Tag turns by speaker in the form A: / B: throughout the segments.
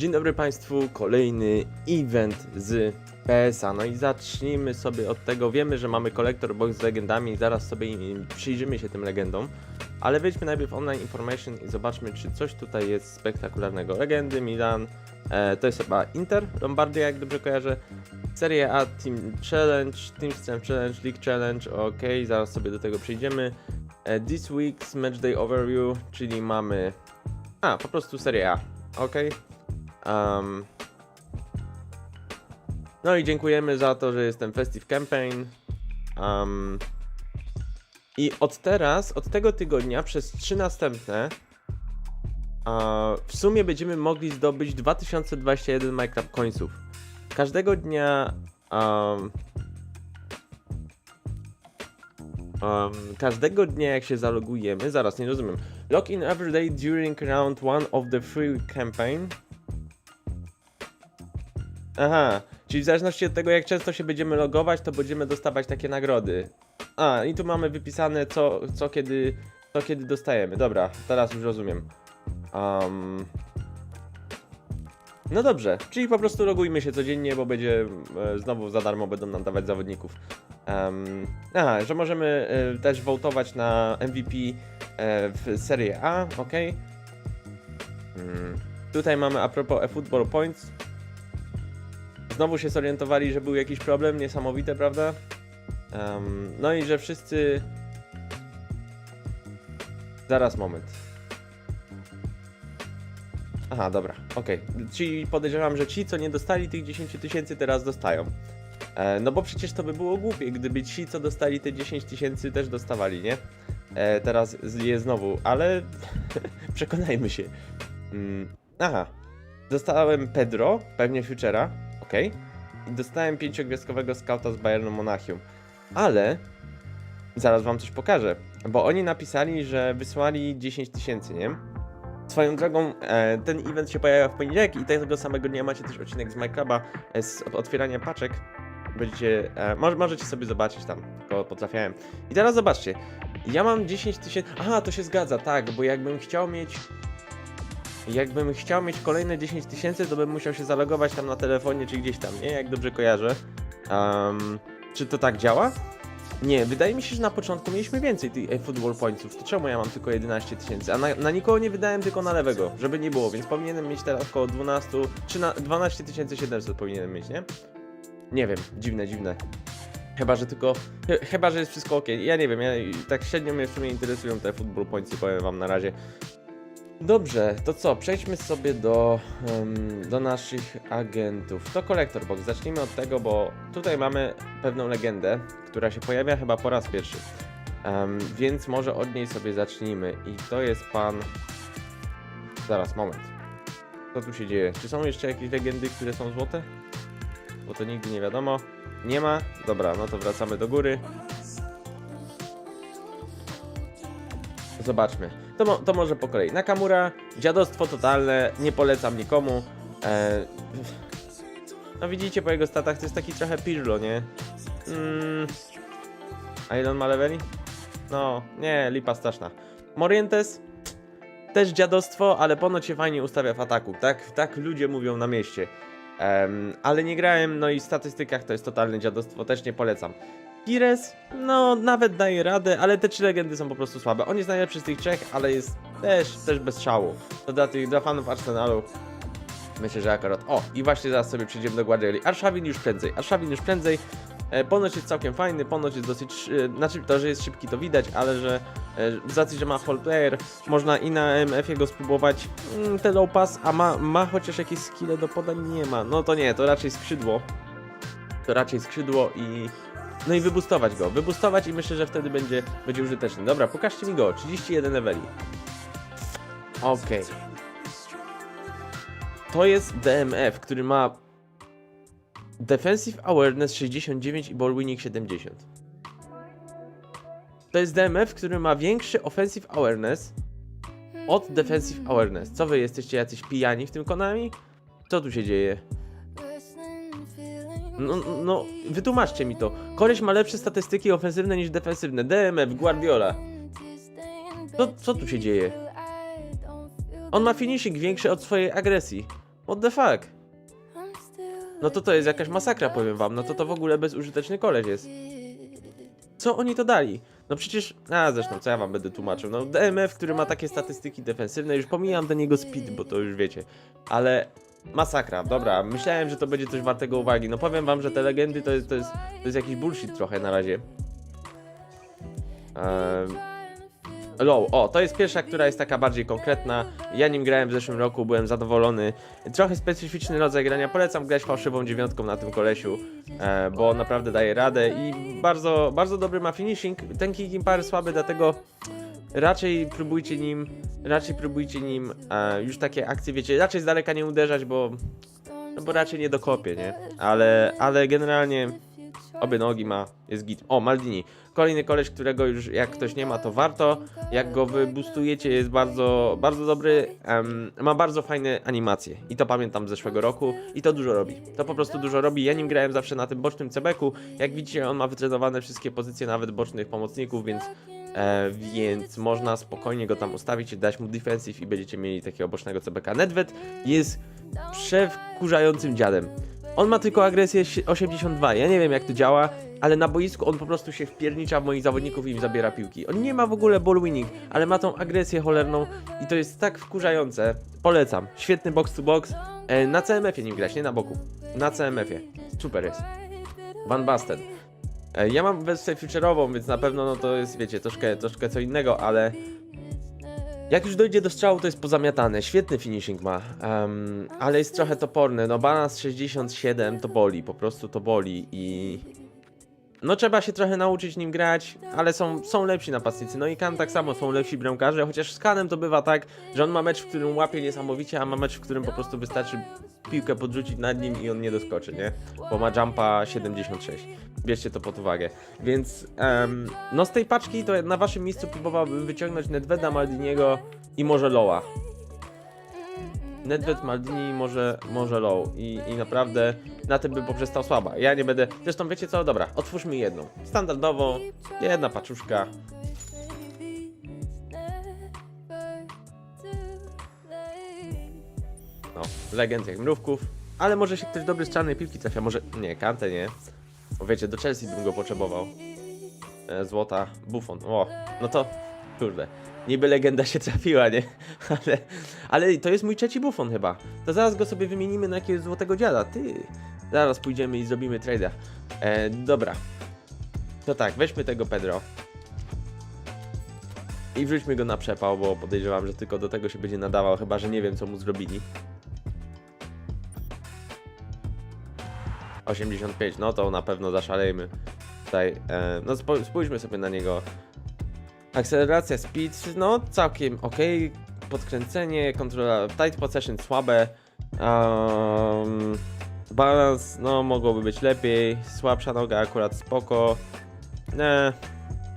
A: Dzień dobry Państwu, kolejny event z PSA. No i zacznijmy sobie od tego. Wiemy, że mamy kolektor box z legendami i zaraz sobie przyjrzymy się tym legendom. Ale wejdźmy najpierw online information i zobaczmy, czy coś tutaj jest spektakularnego. Legendy, Milan, e, to jest chyba Inter, Lombardia, jak dobrze kojarzę. Serie A, Team Challenge, Team Strength Challenge, League Challenge, ok, zaraz sobie do tego przejdziemy. E, this week's Matchday Overview, czyli mamy... A, po prostu Serie A, ok. Um, no i dziękujemy za to, że jestem Festive Campaign. Um, I od teraz, od tego tygodnia przez trzy następne a, w sumie będziemy mogli zdobyć 2021 Minecraft Coinsów. Każdego dnia um, um, każdego dnia jak się zalogujemy, zaraz nie rozumiem. Log in every day during round one of the free campaign. Aha, czyli w zależności od tego jak często się będziemy logować, to będziemy dostawać takie nagrody. A, i tu mamy wypisane co, co kiedy, co kiedy dostajemy. Dobra, teraz już rozumiem. Um, no dobrze, czyli po prostu logujmy się codziennie, bo będzie e, znowu za darmo będą nam dawać zawodników. Um, aha, że możemy e, też wołtować na MVP e, w Serie A, ok. Mm. Tutaj mamy a propos eFootball Points. Znowu się zorientowali, że był jakiś problem, niesamowite, prawda? Em, no i że wszyscy. Zaraz moment. Aha, dobra, okej. Czyli podejrzewam, że ci, co nie dostali tych 10 tysięcy, teraz dostają. E, no bo przecież to by było głupie, gdyby ci, co dostali te 10 tysięcy, też dostawali, nie? E, teraz je znowu, ale przekonajmy się. Mm, aha. Dostałem Pedro, pewnie Futura, okej. I dostałem pięciogwiazdkowego skauta z Bayernu Monachium. Ale zaraz wam coś pokażę, bo oni napisali, że wysłali 10 tysięcy, nie? Swoją drogą, e, ten event się pojawia w poniedziałek i tego samego dnia macie też odcinek z MyCluba e, z otwierania paczek. Będziecie, e, może, możecie sobie zobaczyć tam, tylko potrafiałem. I teraz zobaczcie, ja mam 10 tysięcy, aha, to się zgadza, tak, bo jakbym chciał mieć Jakbym chciał mieć kolejne 10 tysięcy, to bym musiał się zalogować tam na telefonie czy gdzieś tam, nie? Jak dobrze kojarzę. Um, czy to tak działa? Nie, wydaje mi się, że na początku mieliśmy więcej tych football pointsów. To czemu ja mam tylko 11 tysięcy? A na, na nikogo nie wydałem tylko na lewego, żeby nie było, więc powinienem mieć teraz około 12, czy na 12 700 powinienem mieć, nie? Nie wiem, dziwne, dziwne. Chyba, że tylko. Ch chyba, że jest wszystko ok. Ja nie wiem, ja tak średnio mnie w sumie interesują te football pointsy, powiem wam na razie. Dobrze, to co? Przejdźmy sobie do, em, do naszych agentów. To Collector Box. Zacznijmy od tego, bo tutaj mamy pewną legendę, która się pojawia chyba po raz pierwszy. Em, więc może od niej sobie zacznijmy. I to jest pan. Zaraz, moment. Co tu się dzieje? Czy są jeszcze jakieś legendy, które są złote? Bo to nigdy nie wiadomo. Nie ma? Dobra, no to wracamy do góry. Zobaczmy. To, mo- to może po kolei. Nakamura, dziadostwo totalne, nie polecam nikomu. E, no widzicie po jego statach, to jest taki trochę Pirlo, nie? Mm, a ile on ma leveli? No, nie, lipa straszna. Morientes, też dziadostwo, ale ponoć się fajnie ustawia w ataku. Tak, tak ludzie mówią na mieście. Em, ale nie grałem, no i w statystykach to jest totalne dziadostwo, też nie polecam. Pires, no nawet daje radę, ale te trzy legendy są po prostu słabe. On jest najlepszy z tych trzech, ale jest też, też bez szału. To dla tych, dla fanów Arsenalu myślę, że akurat... O, i właśnie zaraz sobie przejdziemy do Guardioli. Arszawin już prędzej, Arszawin już prędzej. E, ponoć jest całkiem fajny, ponoć jest dosyć... E, znaczy to, że jest szybki to widać, ale że e, z racji, że ma full player, można i na MF go spróbować mm, te low pass, a ma, ma chociaż jakieś skille do podań? Nie ma. No to nie, to raczej skrzydło. To raczej skrzydło i... No i wybustować go, wybustować i myślę, że wtedy będzie, będzie użyteczny. Dobra, pokażcie mi go, 31 leveli. Okej. To jest DMF, który ma Defensive Awareness 69 i Ball Winning 70. To jest DMF, który ma większy Offensive Awareness od Defensive Awareness. Co wy jesteście jacyś pijani w tym Konami? Co tu się dzieje? No, no, wytłumaczcie mi to. Koleś ma lepsze statystyki ofensywne niż defensywne. DMF, Guardiola. Co, co tu się dzieje? On ma finishing większy od swojej agresji. What the fuck? No to to jest jakaś masakra, powiem wam. No to to w ogóle bezużyteczny koleś jest. Co oni to dali? No przecież, a zresztą co ja wam będę tłumaczył? No DMF, który ma takie statystyki defensywne, już pomijam do niego speed, bo to już wiecie. Ale masakra, dobra, myślałem, że to będzie coś wartego uwagi. No powiem wam, że te legendy to jest, to jest, to jest jakiś bullshit trochę na razie. Ehm, Low, o, to jest pierwsza, która jest taka bardziej konkretna. Ja nim grałem w zeszłym roku, byłem zadowolony. Trochę specyficzny rodzaj grania, polecam grać fałszywą dziewiątką na tym kolesiu, e, bo naprawdę daje radę i bardzo, bardzo dobry ma finishing. Ten kicking power słaby, dlatego raczej próbujcie nim, raczej próbujcie nim e, już takie akcje, wiecie, raczej z daleka nie uderzać, bo, no bo raczej nie dokopie, nie? Ale, ale generalnie obie nogi ma, jest git. O, Maldini. Kolejny koleś, którego już jak ktoś nie ma, to warto. Jak go wybustujecie, jest bardzo, bardzo dobry. em, ma bardzo fajne animacje. I to pamiętam z zeszłego roku. I to dużo robi. To po prostu dużo robi. Ja nim grałem zawsze na tym bocznym cebeku. Jak widzicie, on ma wytrenowane wszystkie pozycje, nawet bocznych pomocników, więc E, więc można spokojnie go tam ustawić, dać mu defensive i będziecie mieli takiego bocznego CBK. Nedved jest przewkurzającym dziadem. On ma tylko agresję si- 82, ja nie wiem jak to działa, ale na boisku on po prostu się wpiernicza w moich zawodników i im zabiera piłki. On nie ma w ogóle ball winning, ale ma tą agresję cholerną i to jest tak wkurzające. Polecam. Świetny box to box. E, na CMF-ie nim grać, nie na boku. Na CMF-ie. Super jest. Van Basten. E, Ja mam wersję future'ową, więc na pewno no to jest, wiecie, troszkę, troszkę co innego, ale jak już dojdzie do strzału, to jest pozamiatane. Świetny finishing ma, em, ale jest trochę toporny. No balans 67 to boli, po prostu to boli i... No trzeba się trochę nauczyć nim grać, ale są, są lepsi napastnicy. No i Kan tak samo są lepsi bramkarze, chociaż z Kanem to bywa tak, że on ma mecz, w którym łapie niesamowicie, a ma mecz, w którym po prostu wystarczy piłkę podrzucić nad nim i on nie doskoczy, nie? Bo ma jumpa 76. Bierzcie to pod uwagę. Więc no z tej paczki to na waszym miejscu próbowałbym wyciągnąć Nedveda, Maldiniego i może Loa. Nedved, Maldini, może, może Low I, i naprawdę na tym bym poprzestał słaba. Ja nie będę. Zresztą wiecie co? Dobra, otwórzmy jedną. Standardową, jedna paczuszka. No, legend jak mrówków. Ale może się ktoś dobry z czarnej piłki trafia. Może. Nie, Kante nie. Bo wiecie, do Chelsea bym go potrzebował. E, złota, Buffon. O, no to. Kurde. Niby legenda się trafiła, nie? Ale, ale to jest mój trzeci Buffon chyba. To zaraz go sobie wymienimy na jakiegoś złotego dziada. Ty. Zaraz pójdziemy i zrobimy trade'a. E, dobra. To tak, weźmy tego Pedro. I wrzućmy go na przepał, bo podejrzewam, że tylko do tego się będzie nadawał, chyba że nie wiem co mu zrobili. 85, no to na pewno zaszalejmy. Tutaj, e, no spójrzmy sobie na niego. Akceleracja, speed, no całkiem ok. Podkręcenie, kontrola, tight possession słabe. Um, balans, no mogłoby być lepiej. Słabsza noga akurat spoko. Nie,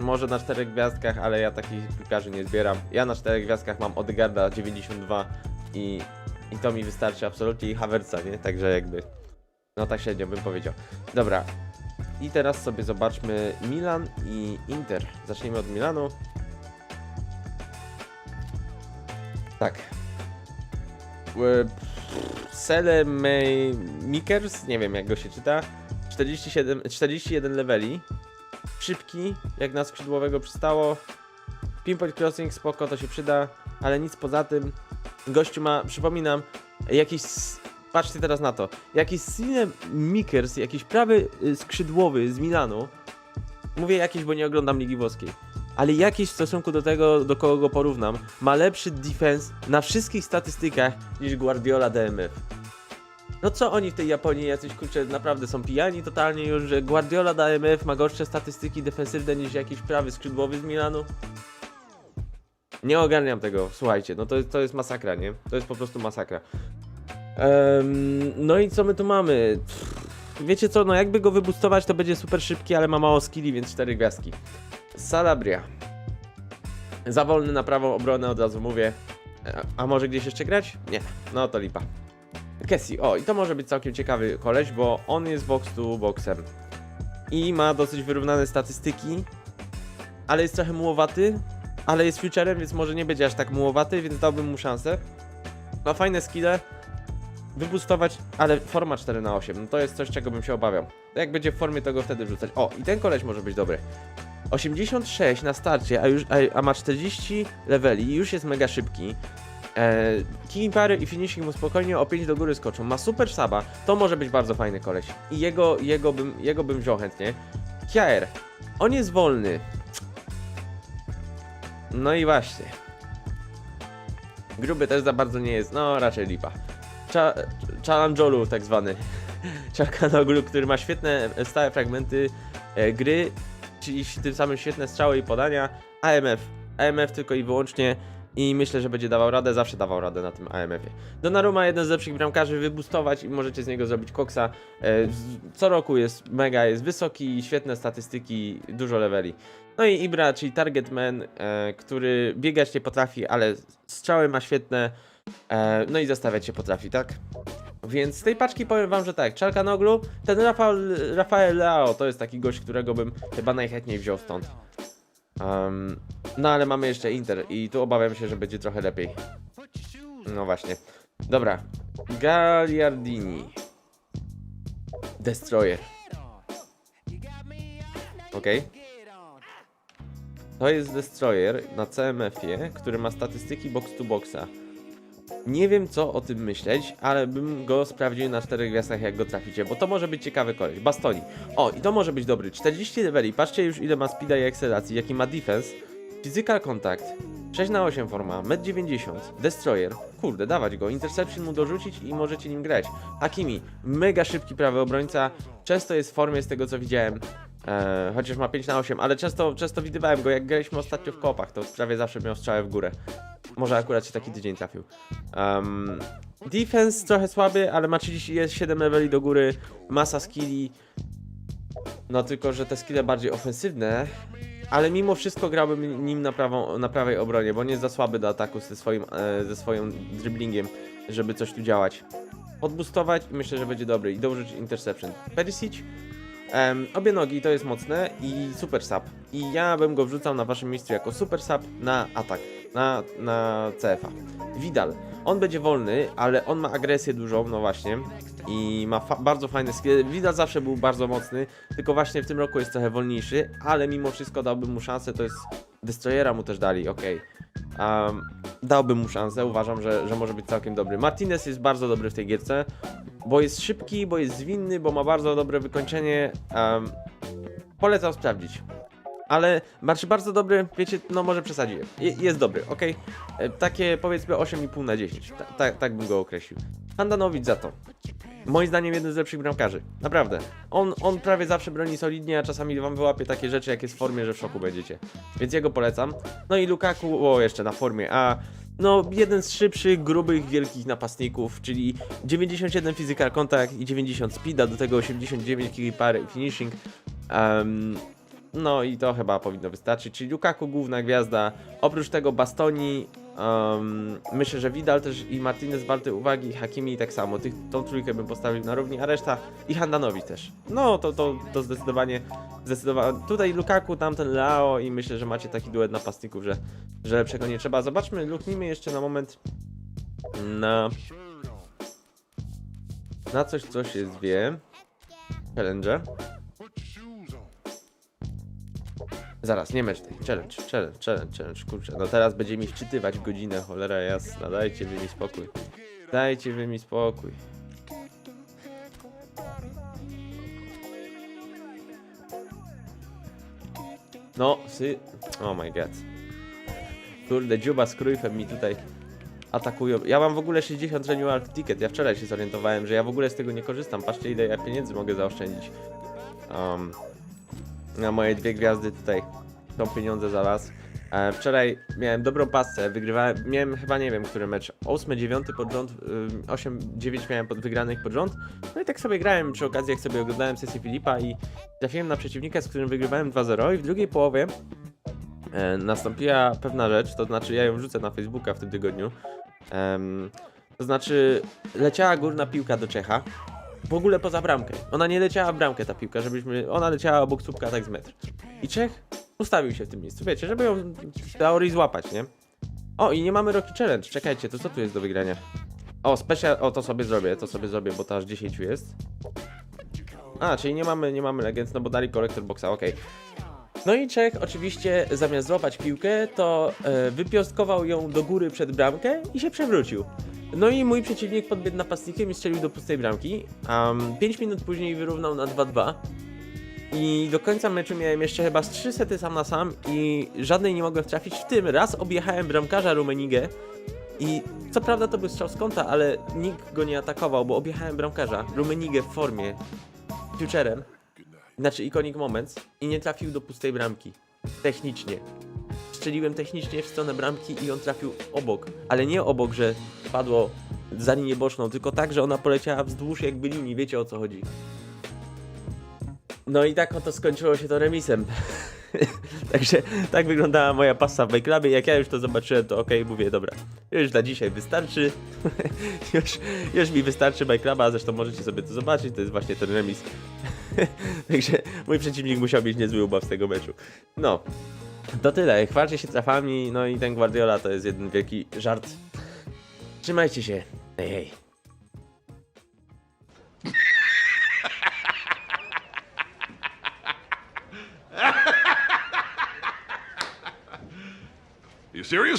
A: może na czterech gwiazdkach, ale ja takich piłkarzy nie zbieram. Ja na czterech gwiazdkach mam Odegarda 92 i, i to mi wystarczy absolutnie i Havertza, nie? Także jakby, no tak średnio bym powiedział. Dobra, i teraz sobie zobaczmy Milan i Inter. Zacznijmy od Milanu. Tak. E, Sele Mikers, nie wiem jak go się czyta. 47, 41 leveli. Szybki, jak na skrzydłowego przystało. Pinpoint crossing, spoko, to się przyda, ale nic poza tym. Gościu ma, przypominam, jakiś. Patrzcie teraz na to. Jakiś Sine Mikers, jakiś prawy y, skrzydłowy z Milanu. Mówię jakiś, bo nie oglądam Ligi Włoskiej. Ale jakiś w stosunku do tego, do kogo go porównam, ma lepszy defense na wszystkich statystykach niż Guardiola DMF. No co oni w tej Japonii jacyś kurczę naprawdę są pijani totalnie już, że Guardiola DMF ma gorsze statystyki defensywne niż jakiś prawy skrzydłowy z Milanu? Nie ogarniam tego, słuchajcie, no to, to jest masakra, nie? To jest po prostu masakra. Em, no i co my tu mamy? Wiecie co, no jakby go wybustować to będzie super szybki, ale ma mało skilli, więc cztery gwiazdki. Salabria. Za wolny na prawą obronę, od razu mówię. E, A może gdzieś jeszcze grać? Nie, no to lipa. Kessie, o i to może być całkiem ciekawy koleś, bo on jest box to boxem. I ma dosyć wyrównane statystyki, ale jest trochę mułowaty, ale jest futurem, więc może nie będzie aż tak mułowaty, więc dałbym mu szansę. Ma fajne skille. Wybustować, ale forma 4 na 8 no to jest coś, czego bym się obawiał. Jak będzie w formie, to go wtedy wrzucać. O, i ten koleś może być dobry. 86 na starcie, a, już, a, a ma 40 leveli już jest mega szybki. E, King Pary i finishing mu spokojnie o 5 do góry skoczą. Ma super saba, to może być bardzo fajny koleś. I jego, jego, bym, jego bym wziął chętnie. Kiaer, on jest wolny. No i właśnie. Gruby też za bardzo nie jest, no raczej lipa. Cza tak zwany. Chalkanoglu, który ma świetne e, stałe fragmenty e, gry, czyli tym samym świetne strzały i podania. AMF. AMF tylko i wyłącznie i myślę, że będzie dawał radę, zawsze dawał radę na tym AMF-ie. Donnarumma jeden z lepszych bramkarzy, wybustować i możecie z niego zrobić koksa. E, Co roku jest mega, jest wysoki, świetne statystyki, dużo leveli. No i Ibra, czyli target man, e, który biegać nie potrafi, ale strzały ma świetne, no i zastawiać się potrafi, tak? Więc z tej paczki powiem wam, że tak, Czalkanoglu, ten Rafael, Rafael to jest taki gość, którego bym chyba najchętniej wziął stąd. Em, no ale mamy jeszcze Inter i tu obawiam się, że będzie trochę lepiej. No właśnie. Dobra. Gagliardini. Destroyer. Okej. To jest Destroyer na CMF-ie, który ma statystyki box to boxa. Nie wiem co o tym myśleć, ale bym go sprawdził na czterech gwiazdach jak go traficie, bo to może być ciekawy koleś. Bastoni. O, i to może być dobry. 40 leveli, patrzcie już ile ma speeda i akceleracji, jaki ma defense. Physical contact. 6 na 8 forma, 1,90 m, Destroyer, kurde, dawać go, interception mu dorzucić i możecie nim grać. Hakimi, mega szybki prawy obrońca, często jest w formie z tego co widziałem, e, chociaż ma 5 na 8, ale często, często widywałem go, jak graliśmy ostatnio w kopach, to prawie zawsze miał strzałę w górę. Może akurat się taki tydzień trafił. Um, defense trochę słaby, ale ma 37 leveli do góry, masa skilli, no tylko, że te skille bardziej ofensywne, ale mimo wszystko grałbym nim na, prawą, na prawej obronie, bo nie jest za słaby do ataku ze swoim, e, ze swoim dribblingiem, żeby coś tu działać. Podbustować i myślę, że będzie dobry i dorzucić interception. Perisic, em, obie nogi to jest mocne i super sub. I ja bym go wrzucał na waszym miejscu jako super sub na atak, na, na CF-a. Vidal, on będzie wolny, ale on ma agresję dużą, no właśnie. I ma fa- bardzo fajne skill. Vidal zawsze był bardzo mocny, tylko właśnie w tym roku jest trochę wolniejszy, ale mimo wszystko dałbym mu szansę, to jest Destroyera mu też dali, okej. Um, dałbym mu szansę, uważam, że, że może być całkiem dobry. Martinez jest bardzo dobry w tej gierce, bo jest szybki, bo jest zwinny, bo ma bardzo dobre wykończenie. Um, polecam sprawdzić. Ale znaczy bardzo dobry, wiecie, no może przesadziłem. Je, jest dobry, ok? Takie powiedzmy 8,5 na 10. Ta, ta, tak bym go określił. Handanowicz za to. Moim zdaniem jeden z lepszych bramkarzy. Naprawdę. On, on prawie zawsze broni solidnie, a czasami wam wyłapie takie rzeczy, jak jest w formie, że w szoku będziecie. Więc jego polecam. No i Lukaku, o jeszcze na formie A. No, jeden z szybszych, grubych, wielkich napastników, czyli 97 physical contact i 90 speeda, do tego 89 kill pary i finishing. Em, no i to chyba powinno wystarczyć. Czyli Lukaku główna gwiazda. Oprócz tego Bastoni, em, myślę, że Vidal też i Martinez warte uwagi, Hakimi tak samo. Tych, tą trójkę bym postawił na równi, a reszta i Handanowi też. No to, to, to zdecydowanie, zdecydowanie. Tutaj Lukaku, tamten Leao i myślę, że macie taki duet napastników, że, że lepszego nie trzeba. Zobaczmy, luknijmy jeszcze na moment na na coś, co się zwie challenge. Zaraz, nie mecz. Challenge, challenge, challenge, challenge, kurczę. No teraz będzie mi wczytywać godzinę, cholera jasna. Dajcie wy mi spokój. Dajcie wy mi spokój. No, sy... Oh my god. Kurde, dziuba z Cruyffem mi tutaj atakują. Ja mam w ogóle 60 renewal ticket. Ja wczoraj się zorientowałem, że ja w ogóle z tego nie korzystam. Patrzcie, ile ja pieniędzy mogę zaoszczędzić. Um, na moje dwie gwiazdy tutaj są pieniądze za was. E, wczoraj miałem dobrą pasę, wygrywałem, miałem chyba nie wiem, który mecz, 8, 9 pod rząd, 8, 9 miałem pod wygranych pod rząd. No i tak sobie grałem przy okazji, jak sobie oglądałem sesję Filipa i trafiłem na przeciwnika, z którym wygrywałem 2-0 i w drugiej połowie e, nastąpiła pewna rzecz, to znaczy ja ją wrzucę na Facebooka w tym tygodniu. Em, to znaczy leciała górna piłka do Czecha, w ogóle poza bramkę. Ona nie leciała w bramkę ta piłka, żebyśmy. Ona leciała obok słupka tak z metr. I Czech ustawił się w tym miejscu, wiecie, żeby ją w teorii złapać, nie? O, i nie mamy Rocky Challenge. Czekajcie, to co tu jest do wygrania? O, special, o to sobie zrobię, to sobie zrobię, bo to aż 10 jest. A, czyli nie mamy, nie mamy legend, no bo dali collector boxa, okej. No i Czech oczywiście zamiast złapać piłkę, to e, wypiostkował ją do góry przed bramkę i się przewrócił. No i mój przeciwnik podbiegł napastnikiem i strzelił do pustej bramki. Um, 5 minut później wyrównał na 2-2. I do końca meczu miałem jeszcze chyba z 3 sety sam na sam i żadnej nie mogłem trafić. W tym raz objechałem bramkarza Rumenigę i co prawda to był strzał z kąta, ale nikt go nie atakował, bo objechałem bramkarza Rumenigę w formie futurem, znaczy Iconic Moments i nie trafił do pustej bramki. Technicznie. Strzeliłem technicznie w stronę bramki i on trafił obok, ale nie obok, że padło za linię boczną, tylko tak, że ona poleciała wzdłuż jakby linii, wiecie o co chodzi. No i tak oto skończyło się to remisem. Także tak wyglądała moja pasa w Bajklabie. Jak ja już to zobaczyłem, to okej, mówię, dobra, już na dzisiaj wystarczy. już, już mi wystarczy Bajklaba, zresztą możecie sobie to zobaczyć, to jest właśnie ten remis. Także mój przeciwnik musiał mieć niezły ubaw z tego meczu. No, to tyle. Chwalcie się trafami, no i ten Guardiola to jest jeden wielki żart. Trzymajcie się. Hej, hej.
B: You serious?